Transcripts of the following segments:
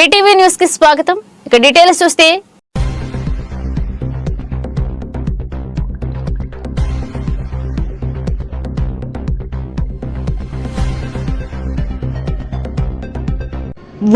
PTV న్యూస్కి స్వాగతం. ఇక డీటెయిల్స్ చూస్తే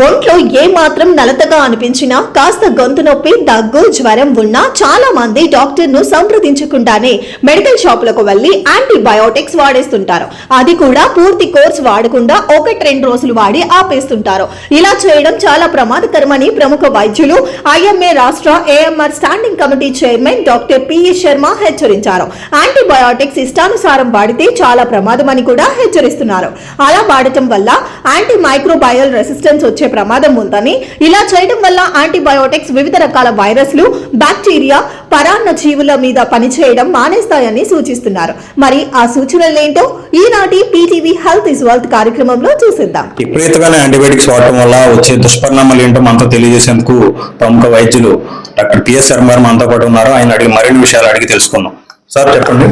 ఒంట్లో ఏ మాత్రం నలతగా అనిపించినా కాస్త గొంతు నొప్పి దగ్గు జ్వరం ఉన్నా చాలా మంది డాక్టర్ను సంప్రదించకుండానే మెడికల్ షాపులకు వెళ్ళి యాంటీబయోటిక్స్ వాడేస్తుంటారు. అది కూడా పూర్తి కోర్స్ వాడకుండా ఒకటి రెండు రోజులు వాడి ఆపేస్తుంటారు. ఇలా చేయడం చాలా ప్రమాదకరమని ప్రముఖ వైద్యులు ఐఎంఏ రాష్ట్ర AMR standing committee chairman doctor PS Sharma హెచ్చరించారు. యాంటీబయోటిక్స్ ఇష్టానుసారం వాడితే చాలా ప్రమాదమని కూడా హెచ్చరిస్తున్నారు. అలా వాడటం వల్ల యాంటీ మైక్రోబయల్ రెసిస్టెన్స్ వచ్చే ప్రమాదం ఉందని. ఇలా చేయడం వల్ల యాంటీబయోటిక్స్ వివిధ రకాల వైరస్లు బ్యాక్టీరియా పరాన్న జీవుల మీద పనిచేయడం మానేస్తాయని సూచిస్తున్నారు. మరి ఆ సూచనలేంటో ఈనాటి పీటీవీ హెల్త్ ఇస్ వెల్త్ కార్యక్రమంలో చూసిద్దాం. విపరీతమైన యాంటీబయాటిక్స్ వాడటం వల్ల వచ్చే దుష్పరిణామాలు ఏంటో మనతో తెలియజేసేందుకు ప్రముఖ వైద్యులు డాక్టర్ పిఎస్ శర్మ గారు మనతో పాటు ఉన్నారు. ఆయన అడిగి మరిన్ని విషయాలు అడిగి తెలుసుకుందాం. సార్ చెప్పండి.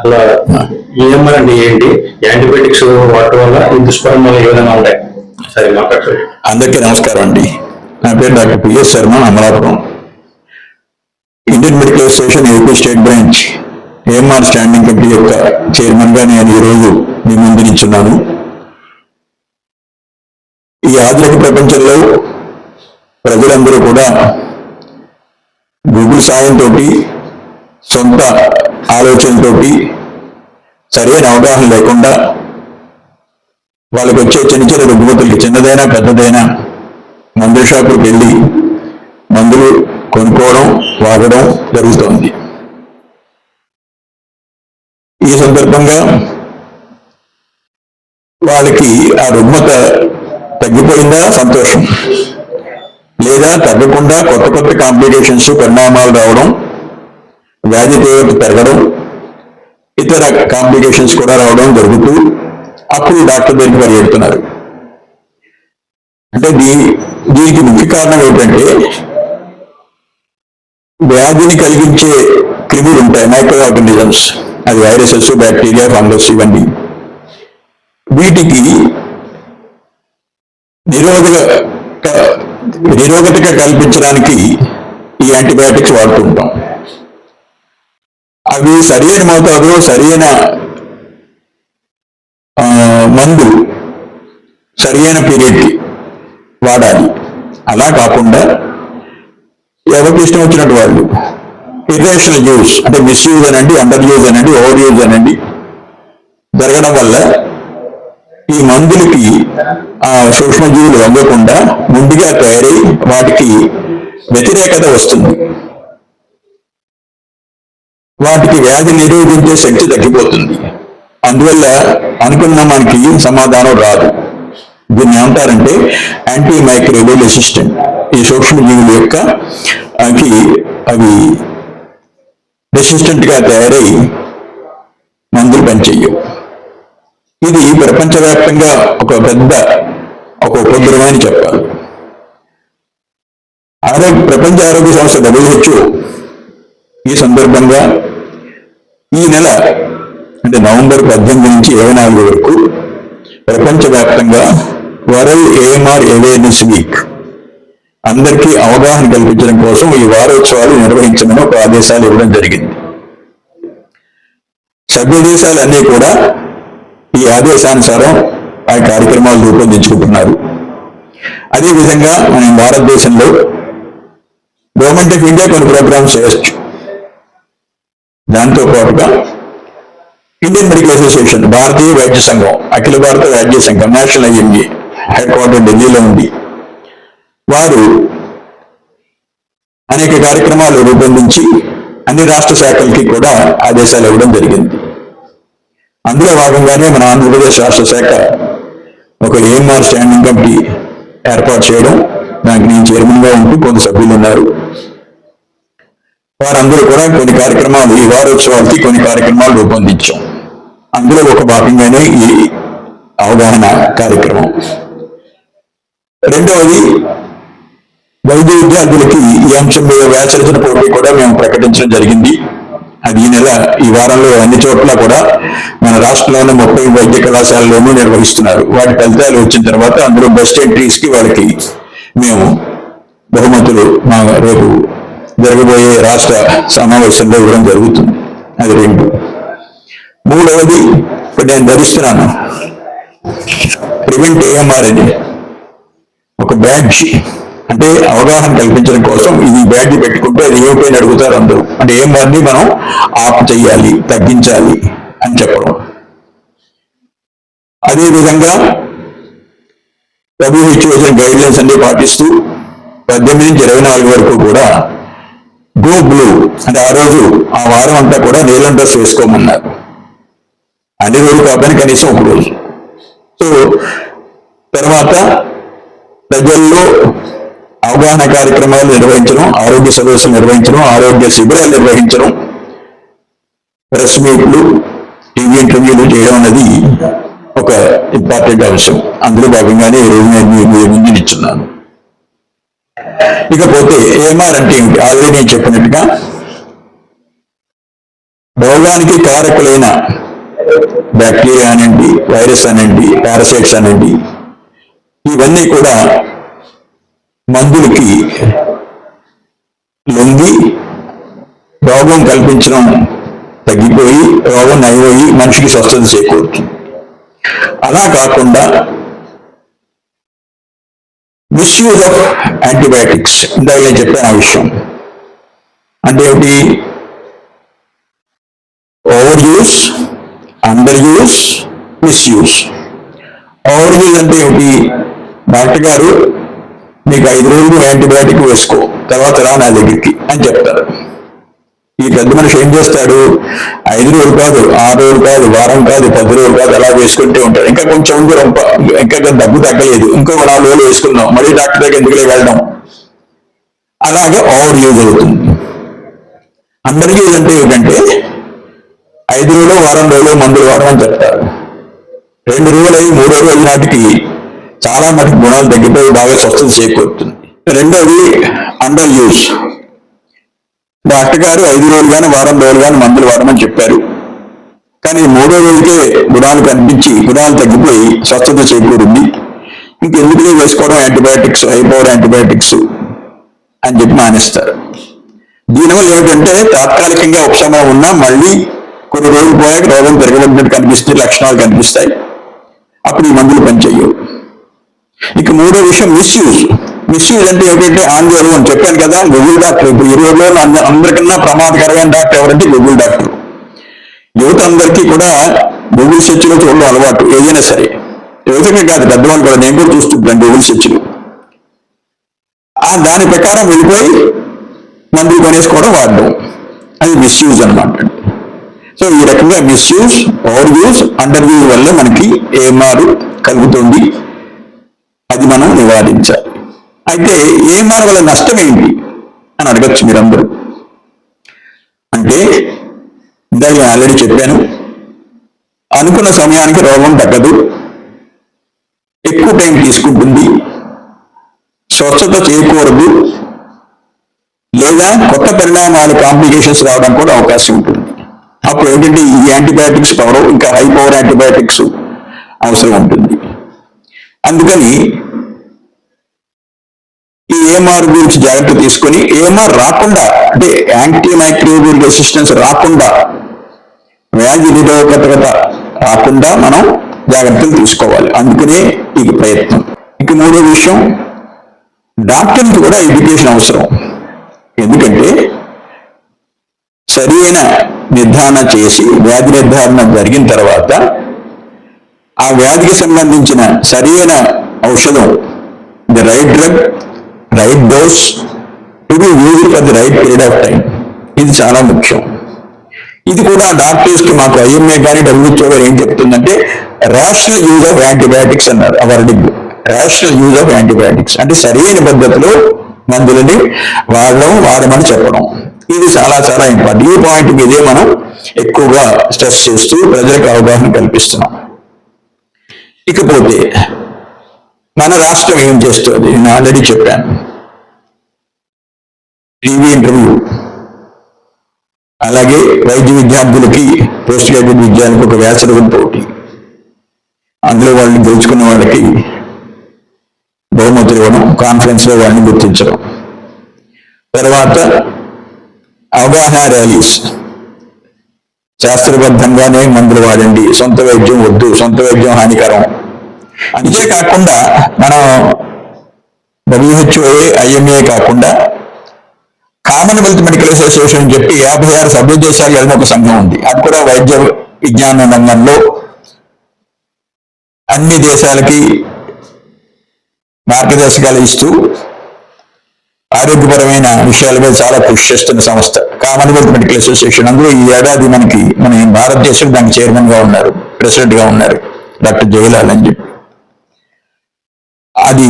అలా అంటే ఏంటి? యాంటీబయాటిక్స్ వాడటం వల్ల ఈ దుష్పరిణామాలు ఏ విధంగా ఉంటాయి అందరికీ నమస్కారం అండి. నా పేరు doctor PS Sharma Amalapuram. Indian Medical Association AP state branch AMR standing committee యొక్క చైర్మన్గా నేను ఈరోజు మీ ముందు నిల్చున్నాను. ఈ ఆధునిక ప్రపంచంలో ప్రజలందరూ కూడా గూగుల్ సాయంతో సొంత ఆలోచనతోటి సరైన అవగాహన లేకుండా వాళ్ళకి వచ్చే చిన్న చిన్న రుగ్మతులకి చిన్నదైనా పెద్దదైనా మందుల షాపులకు వెళ్ళి మందులు కొనుక్కోవడం వాడడం జరుగుతోంది. ఈ సందర్భంగా వాళ్ళకి ఆ రుగ్మత తగ్గిపోయిందా? సంతోషం. లేదా తగ్గకుండా కొత్త కొత్త కాంప్లికేషన్స్ పరిణామాలు రావడం వ్యాధి తీవ్రత పెరగడం ఇతర కాంప్లికేషన్స్ కూడా రావడం జరుగుతూ అప్పుడు డాక్టర్ దగ్గరికి పరిగెడుతున్నారు అంటే దీ దీనికి ముఖ్య కారణం ఏంటంటే వ్యాధిని కలిగించే క్రిములు ఉంటాయి మైక్రో ఆర్గనిజమ్స్ అది వైరసెస్ బ్యాక్టీరియా ఫంగస్ ఇవన్నీ. వీటికి నిరోధక నిరోధక కల్పించడానికి ఈ యాంటీబయాటిక్స్ వాడుతూ ఉంటాం. అవి సరైన మోతాదులో సరైన అయిన మందు సరైన పీరియడ్కి వాడాలి. అలా కాకుండా ఎవరికి ఇష్టం వచ్చినట్టు వాళ్ళు. ఇర్రేషనల్ యూజ్ అంటే మిస్యూజ్ అనండి అండర్ యూజ్ అనండి ఓవర్ యూజ్ అనండి జరగడం వల్ల ఈ మందులకి ఆ సూక్ష్మజీవులు అవ్వకుండా ముందుగా తయారై వాటికి వ్యతిరేకత వస్తుంది. వాటికి వ్యాధి నిరోధించే శక్తి తగ్గిపోతుంది. అందువల్ల అనుకున్న మనకి ఏం సమాధానం రాదు. దీన్ని ఏమంటారంటే యాంటీ మైక్రోవేల్ రెసిస్టెంట్ ఈ సూక్ష్మజీవుల యొక్క అవి అవి తయారై మందులు పనిచేయవు. ఇది ప్రపంచవ్యాప్తంగా ఒక పెద్ద ఒక ఉపద్రవం అని చెప్పాలి. ఆరోగ్య ప్రపంచ ఆరోగ్య సంస్థ డబ్ల్యూహెచ్ఓ ఈ సందర్భంగా ఈ నెల అంటే నవంబర్ పద్దెనిమిది నుంచి ఇరవై నాలుగు వరకు ప్రపంచవ్యాప్తంగా వరల్డ్ ఏఎంఆర్ అవేర్నెస్ వీక్ అందరికీ అవగాహన కల్పించడం కోసం ఈ వారోత్సవాలు నిర్వహించమని ఒక ఆదేశాలు ఇవ్వడం జరిగింది. సభ్య దేశాలన్నీ కూడా ఈ ఆదేశానుసారం ఆ కార్యక్రమాలు రూపొందించుకుంటున్నారు. అదేవిధంగా మనం భారతదేశంలో గవర్నమెంట్ ఆఫ్ ఇండియా కొన్ని ప్రోగ్రామ్స్ చేయొచ్చు. దాంతో పాటుగా ఇండియన్ మెడికల్ అసోసియేషన్ భారతీయ వైద్య సంఘం అఖిల భారత వైద్య సంఘం నేషనల్ ఐఎంఏ హెడ్ క్వార్టర్ ఢిల్లీలో ఉంది వారు అనేక కార్యక్రమాలు రూపొందించి అన్ని రాష్ట్ర శాఖలకి కూడా ఆదేశాలు ఇవ్వడం జరిగింది. అందులో భాగంగానే మన ఆంధ్రప్రదేశ్ రాష్ట్ర శాఖ ఒక ఏఎంఆర్ స్టాండింగ్ కమిటీ ఏర్పాటు చేయడం దానికి నేను చైర్మన్గా ఉంటూ కొంత సభ్యులు ఉన్నారు వారందరూ కూడా కొన్ని కార్యక్రమాలు ఈ వారోత్సవాలకి కొన్ని కార్యక్రమాలు రూపొందించాం. అందులో ఒక భాగంగానే ఈ అవగాహన కార్యక్రమం. రెండవది వైద్య విద్యార్థులకి ఈ అంశం మీద వ్యాసరచన పోటీ కూడా మేము ప్రకటించడం జరిగింది. అది ఈ నెల ఈ వారంలో అన్ని చోట్ల కూడా మన రాష్ట్రంలోని ముప్పై వైద్య కళాశాలలోనూ నిర్వహిస్తున్నారు. వాటి ఫలితాలు వచ్చిన తర్వాత అందులో బెస్ట్ ఎంట్రీస్కి వాళ్ళకి మేము బహుమతులు మా రేపు జరగబోయే రాష్ట్ర సమావేశంలో ఇవ్వడం జరుగుతుంది. అది రెండు. మూడవది ఇప్పుడు నేను ధరిస్తున్నాను. ప్రివెంట్ ఏఎంఆర్ అని ఒక బ్యాడ్జ్ అంటే అవగాహన కల్పించడం కోసం ఇది బ్యాడ్జ్ పెట్టుకుంటే అది ఏమిటని అడుగుతారు అందరూ. అంటే ఏఎంఆర్ని మనం ఆఫ్ చేయాలి తగ్గించాలి అని చెప్పడం. అదేవిధంగా డబ్ల్యూహెచ్ఓ ఇచ్చిన గైడ్ లైన్స్ అన్ని పాటిస్తూ పద్దెనిమిది నుంచి ఇరవై నాలుగు వరకు కూడా గో బ్లూ అంటే ఆ రోజు ఆ వారం అంతా కూడా నీలం డ్రెస్ వేసుకోమన్నారు అన్ని రోజులు కాకపోయినా కనీసం ఒక రోజు. సో తర్వాత ప్రజల్లో అవగాహన కార్యక్రమాలు నిర్వహించడం ఆరోగ్య సదస్సులు నిర్వహించడం ఆరోగ్య శిబిరాలు నిర్వహించడం ప్రెస్ మీట్లు టీవీ ఇంటర్వ్యూలు చేయడం అనేది ఒక ఇంపార్టెంట్ అంశం. అందులో భాగంగానే ఈ రోజు నేను మీ- ముందు నిచ్చున్నాను ఇకపోతే ఏఎంఆర్ అంటే ఏంటి ఆల్రెడీ నేను చెప్పినట్టుగా రోగానికి కారకులైన బ్యాక్టీరియా అనండి వైరస్ అనండి పారసైట్స్ అనండి ఇవన్నీ కూడా మందులకి లొంగి రోగం కల్పించడం తగ్గిపోయి రోగం నయమయ్యి మనిషికి స్వస్థత చేకూరుతుంది. అలా కాకుండా మిస్యూజ్ ఆఫ్ యాంటీబయాటిక్స్. ఇందాక నేను చెప్పాను ఆ విషయం. అంటే ఏమిటి? Over use under use misuse over use అంటే ఏమిటి? డాక్టర్ గారు నీకు ఐదు రోజులు యాంటీబయాటిక్ వేసుకో. తర్వాత రా నా దగ్గరికి అని చెప్తారు. ఈ పెద్ద మనిషి ఏం చేస్తాడు? ఐదు రోజులు కాదు ఆరు రోజులు కాదు వారం కాదు పది రోజులు కాదు అలా వేసుకుంటూ ఉంటాడు. ఇంకా కొంచెం ఉంది రొంప ఇంకా డబ్బు తగ్గలేదు. ఇంకో నాలుగు రోజులు వేసుకుందాం. మళ్ళీ డాక్టర్ దగ్గర ఎందుకులే వెళ్ళడం? అలాగే ఓవర్ యూజ్ అవుతుంది. అందరికీ యూజ్ ఏంటంటే ఐదు రోజులు వారం రోజులు మందులు వాడడం అని చెప్తారు. రెండు రోజులు అయి మూడో రోజు నాటికి చాలా మటుకు గుణాలు తగ్గిపోయి బాగా స్వస్థత చేకూరుతుంది. రెండోది అండర్ యూజ్ డాక్టర్ గారు ఐదు రోజులు కానీ వారం రోజులు కానీ మందులు వాడమని చెప్పారు. కానీ మూడో రోజుకే గుణాలు కనిపించి గుణాలు తగ్గిపోయి స్వచ్ఛత చేకూరింది. ఇంకెందుకు వేసుకోవడం యాంటీబయాటిక్స్ హై యాంటీబయాటిక్స్ అని చెప్పి మానేస్తారు. దీనివల్ల ఏమిటంటే తాత్కాలికంగా ఉపశమనం ఉన్నా మళ్ళీ కొన్ని రోజులు పోయాక రోగం పెరగబడినట్టు కనిపిస్తే లక్షణాలు కనిపిస్తాయి. అప్పుడు ఈ మందులు పనిచేయవు. ఇక మూడో విషయం మిస్యూజ్. మిస్యూజ్ అంటే ఏమిటంటే ఆందోళన అని చెప్పాను కదా గూగుల్ డాక్టర్ ఇప్పుడు ఈ రోజులో అందరికన్నా ప్రమాదకరమైన డాక్టర్ ఎవరంటే గూగుల్ డాక్టర్. యువత అందరికీ కూడా గూగుల్ సెర్చ్లో చూడడం అలవాటు ఏదైనా సరే. యువతకే కాదు పెద్దవాళ్ళు కూడా నేను కూడా చూస్తుంటాను గూగుల్ సెర్చ్లు ఆ దాని ప్రకారం వెళ్ళిపోయి మందులు కొనేసుకోవడం వాడడం. అది మిస్యూజ్ అనమాట సో ఈ రకంగా misuse over use under use వల్ల మనకి ఏమారు కలుగుతుంది? అది మనం నివారించాలి. అయితే ఏ వల్ల నష్టం అని అడగచ్చు మీరందరూ. అంటే ఇందాక నేను ఆల్రెడీ చెప్పాను అనుకున్న సమయానికి రోగం తగ్గదు ఎక్కువ టైం తీసుకుంటుంది స్వచ్ఛత చేయకూడదు లేదా కొత్త పరిణామాలు కాంప్లికేషన్స్ రావడం కూడా అవకాశం ఉంటుంది. అప్పుడు ఏంటంటే ఈ యాంటీబయాటిక్స్ పవర్ ఇంకా హై పవర్ యాంటీబయాటిక్స్ అవసరం ఉంటుంది. అందుకని ఏఎంఆర్ గురించి జాగ్రత్త తీసుకొని ఏఎంఆర్ రాకుండా అంటే యాంటీ మైక్రోబియల్ రెసిస్టెన్స్ రాకుండా వ్యాధి నిరోధకత రాకుండా మనం జాగ్రత్తలు తీసుకోవాలి. అందుకనే ఈ ప్రయత్నం. ఇక మూడో విషయం డాక్టర్కి కూడా ఎడ్యుకేషన్ అవసరం. ఎందుకంటే సరైన నిర్ధారణ చేసి వ్యాధి నిర్ధారణ జరిగిన తర్వాత ఆ వ్యాధికి సంబంధించిన సరైన ఔషధం the right drug right dose to be used for the right period of time ఇది చాలా ముఖ్యం. ఇది కూడా డాక్టర్స్కి మాకు ఐఎంఏ కానీ డబ్ల్యూహెచ్ఓ గారు ఏం చెప్తుందంటే రేషనల్ యూజ్ ఆఫ్ యాంటీబయాటిక్స్ అన్నారు awarding rational use of antibiotics అంటే సరైన పద్ధతిలో మందులని వాడడం వాడమని చెప్పడం. ఇది చాలా చాలా ఇంపార్టెంట్ ఈ పాయింట్ మీదే మనం ఎక్కువగా స్ట్రెస్ చేస్తూ ప్రజలకు అవగాహన కల్పిస్తున్నాం. ఇకపోతే మన రాష్ట్రం ఏం చేస్తుంది? నేను ఆల్రెడీ చెప్పాను. TV interview. అలాగే వైద్య విద్యార్థులకి పోస్ట్ గ్రాడ్యుయేట్ విద్యానికి ఒక వ్యాసరూపం పోటీ. అందులో వాళ్ళని గెలుచుకున్న వాళ్ళకి బహుమతులు ఇవ్వడం కాన్ఫరెన్స్లో వాళ్ళని గుర్తించడం. తర్వాత అవగాహన ర్యాలీస్. శాస్త్రబద్ధంగానే మందులు వాడండి. సొంత వైద్యం వద్దు. సొంత వైద్యం హానికరం. అంతే కాకుండా మనం డబ్ల్యూహెచ్ఓఏ ఐఎంఏ కాకుండా కామన్వెల్త్ మెడికల్ అసోసియేషన్ అని చెప్పి యాభై ఆరు సభ్య దేశాలు వెళ్ళిన ఒక సంఘం ఉంది. అది కూడా వైద్య విజ్ఞాన రంగంలో అన్ని దేశాలకి మార్గదర్శకాలు ఇస్తూ ఆరోగ్యపరమైన విషయాల మీద చాలా కృషి చేస్తున్న సంస్థ. కామన్వెల్త్ మెడికల్ అసోసియేషన్ అందులో ఈ ఏడాది మనకి మన భారతదేశం దానికి చైర్మన్గా ఉన్నారు ప్రెసిడెంట్గా ఉన్నారు డాక్టర్ జయలాల్ అని చెప్పి. అది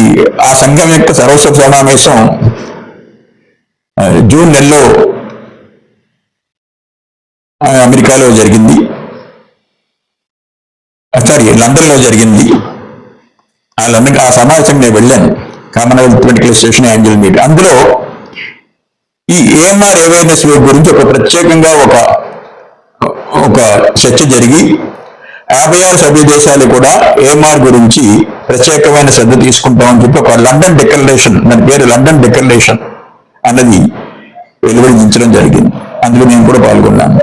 ఆ సంఘం యొక్క సర్వస్వ సమావేశం జూన్ నెలలో అమెరికాలో జరిగింది. సారీ లండన్లో జరిగింది. ఆ లండన్ ఆ సమావేశం నేను వెళ్ళాను. Commonwealth Medical station annual meet. అందులో ఈ ఏఎంఆర్ అవేర్నెస్ గురించి ఒక ప్రత్యేకంగా ఒక ఒక చర్చ జరిగి యాభై ఆరు సభ్య దేశాలు కూడా ఏఎంఆర్ గురించి ప్రత్యేకమైన శ్రద్ధ తీసుకుంటామని చెప్పి ఒక లండన్ డిక్లరేషన్ దాని పేరు లండన్ డిక్లరేషన్ అన్నది వెలువరించడం జరిగింది. అందులో నేను కూడా పాల్గొన్నాను.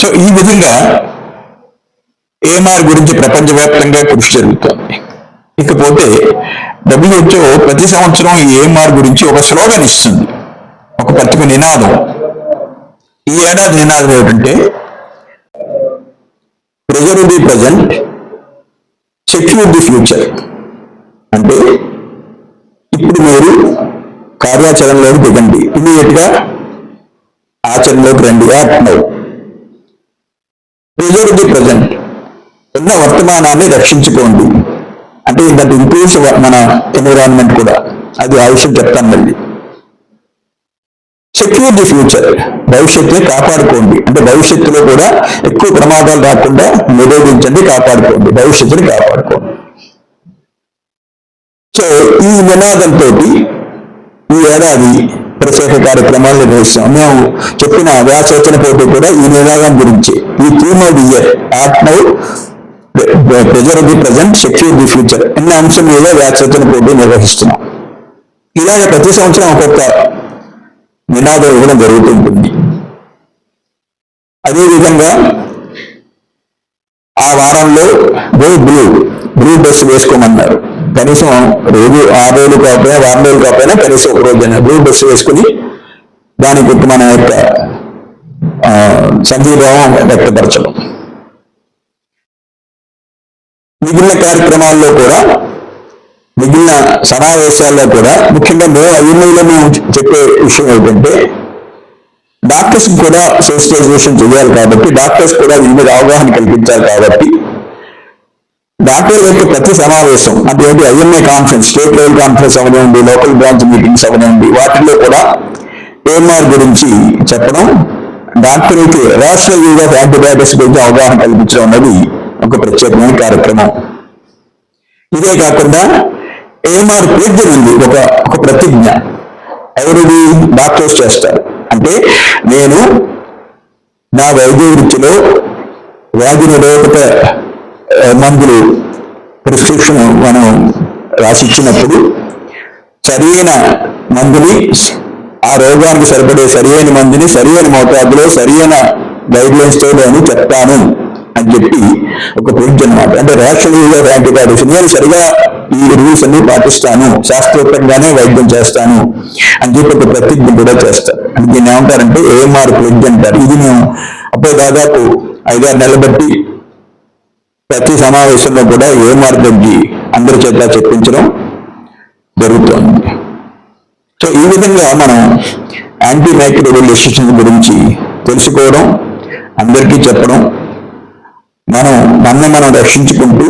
సో ఈ విధంగా ఏఎంఆర్ గురించి ప్రపంచవ్యాప్తంగా కృషి జరుగుతోంది. ఇకపోతే డబ్ల్యూహెచ్ఓ ప్రతి సంవత్సరం ఈ ఏఎంఆర్ గురించి ఒక స్లోగన్ ఇస్తుంది. ఒక ప్రత్యేక నినాదం. ఈ ఏడాది నినాదం ఏమిటంటే preserve the present secure the future అంటే ఇప్పుడు మీరు కార్యాచరణలోకి దిగండి. ఇమీడియట్గా ఆచరణలోకి రండి. Act now preserve the present ఉన్న వర్తమానాన్ని రక్షించుకోండి. అంటే దట్ ఇంప్రూవ్స్ మన ఎన్విరాన్మెంట్ కూడా. అది ఆ చెప్తాను మళ్ళీ. సెక్యూర్ ది ఫ్యూచర్ భవిష్యత్తుని కాపాడుకోండి అంటే భవిష్యత్తులో కూడా ఎక్కువ ప్రమాదాలు రాకుండా నిరోధించండి కాపాడుకోండి భవిష్యత్తుని కాపాడుకోండి సో ఈ నినాదంతో ఈ ఏడాది ప్రత్యేక కార్యక్రమాలు నిర్వహిస్తాం. మేము చెప్పిన వ్యాసోచన పోటీ కూడా ఈ నినాదం గురించి. ఈ theme of year act now preserve the present secure the future. అన్న అంశం మీద వ్యాసోచన పోటీ నిర్వహిస్తున్నాం. ఇలాగ ప్రతి సంవత్సరం ఒక్కొక్క నినాదం ఇవ్వడం జరుగుతుంటుంది. అదేవిధంగా ఆ వారంలో గో బ్లూ బ్లూ డ్రెస్ వేసుకోమన్నారు. కనీసం రోజు ఆరు రోజులు కాకపోయినా వారం రోజులు కాకపోయినా కనీసం ఒక రోజైనా బ్లూ డ్రెస్ వేసుకుని దానికి మన యొక్క ఆ, వ్యక్తపరచడం. మిగిలిన కార్యక్రమాల్లో కూడా మిగిలిన సమావేశాల్లో కూడా ముఖ్యంగా మేము ఐఎంఐలో మేము చెప్పే విషయం ఏంటంటే డాక్టర్స్ కూడా సెన్సిటైజేషన్ చేయాలి కాబట్టి డాక్టర్స్ కూడా దీని మీద అవగాహన కల్పించాలి కాబట్టి డాక్టర్ యొక్క ప్రతి సమావేశం అంటే ఏంటి IMA conference state level conference అవనివ్వండి లోకల్ బ్రాంచ్ మీటింగ్స్ అవనివ్వండి వాటిల్లో కూడా ఏఎంఆర్ గురించి చెప్పడం డాక్టర్కి రాష్ట్రల్ యూజ్ ఆఫ్ యాంటీబయాటిక్స్ గురించి అవగాహన కల్పించడం అన్నది ఒక ప్రత్యేకమైన కార్యక్రమం. ఇదే కాకుండా ఏఎంఆర్ ప్రజ్ఞ ఉంది ఒక ఒక ప్రతిజ్ఞ. ఎవరిది? డాక్టర్స్ చేస్తారు. అంటే నేను నా వైద్య వృత్తిలో వ్యాధి నిరోధక మందులు ప్రిస్క్రిప్షన్ మనం రాసిచ్చినప్పుడు సరైన మందుని ఆ రోగానికి సరిపడే సరియైన మందుని సరైన మోతాదులో సరైన గైడ్ లైన్స్తో నేను చెప్తాను. అని చెప్పి ఒక ప్రొడ్జ్ అనమాట అంటే రేషన్ యూజ్ కాదు నేను సరిగా ఈ రూల్స్ అన్ని పాటిస్తాను. శాస్త్రోక్తంగానే వైద్యం చేస్తాను అని చెప్పి ఒక ప్రతిజ్ఞ కూడా చేస్తాను అంటే దీన్ని ఏమంటారంటే ఏఎంఆర్ ప్రొడ్జ్ అంటారు. ఇది మేము అప్పుడు దాదాపు ఐదారు నెలలు బట్టి ప్రతి సమావేశంలో కూడా ఏఎంఆర్ ప్రొడ్జి అందరి చేత చెప్పించడం జరుగుతోంది. సో ఈ విధంగా మనం యాంటీ మైక్రోబియల్ రెసిస్టెన్స్ గురించి తెలుసుకోవడం అందరికీ చెప్పడం మనం మనల్ని మనం రక్షించుకుంటూ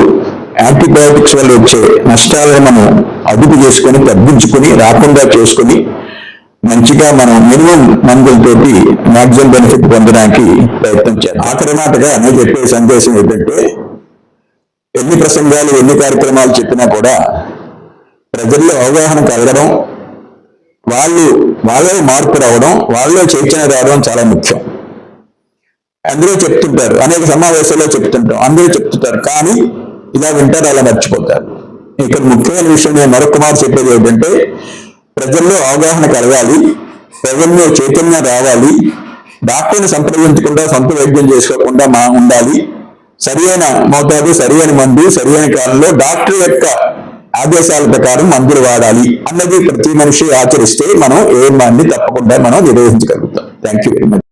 యాంటీబయాటిక్స్ వల్ల వచ్చే నష్టాలను మనం అదుపు చేసుకొని తగ్గించుకొని రాకుండా చేసుకొని మంచిగా మనం మినిమం మందులతోటి మాక్సిమం బెనిఫిట్ పొందడానికి ప్రయత్నం చేయాలి. ఆఖరి మాటగా నేను చెప్పే సందేశం ఏంటంటే ఎన్ని ప్రసంగాలు ఎన్ని కార్యక్రమాలు చెప్పినా కూడా ప్రజల్లో అవగాహన కలగడం వాళ్ళు వాళ్ళలో మార్పు రావడం వాళ్ళలో చైతన్యం రావడం చాలా ముఖ్యం. అందరూ చెప్తుంటారు. అనేక సమావేశాల్లో చెప్తుంటాం అందరూ చెప్తుంటారు. కానీ ఇలా వింటారు అలా మర్చిపోతారు. ఇక్కడ ముఖ్యమైన విషయం నేను మరొక చెప్పేది ఏంటంటే ప్రజల్లో అవగాహన కలగాలి ప్రజల్లో చైతన్యం రావాలి డాక్టర్ని సంప్రదించకుండా సొంత వైద్యం చేసుకోకుండా మా ఉండాలి. సరియైన మోతాదు సరియైన మందు సరియైన కాలంలో డాక్టర్ యొక్క ఆదేశాల ప్రకారం మందులు వాడాలి అన్నది ప్రతి మనిషి ఆచరిస్తే మనం ఏ తప్పకుండా మనం నిర్వహించగలుగుతాం. Thank you very much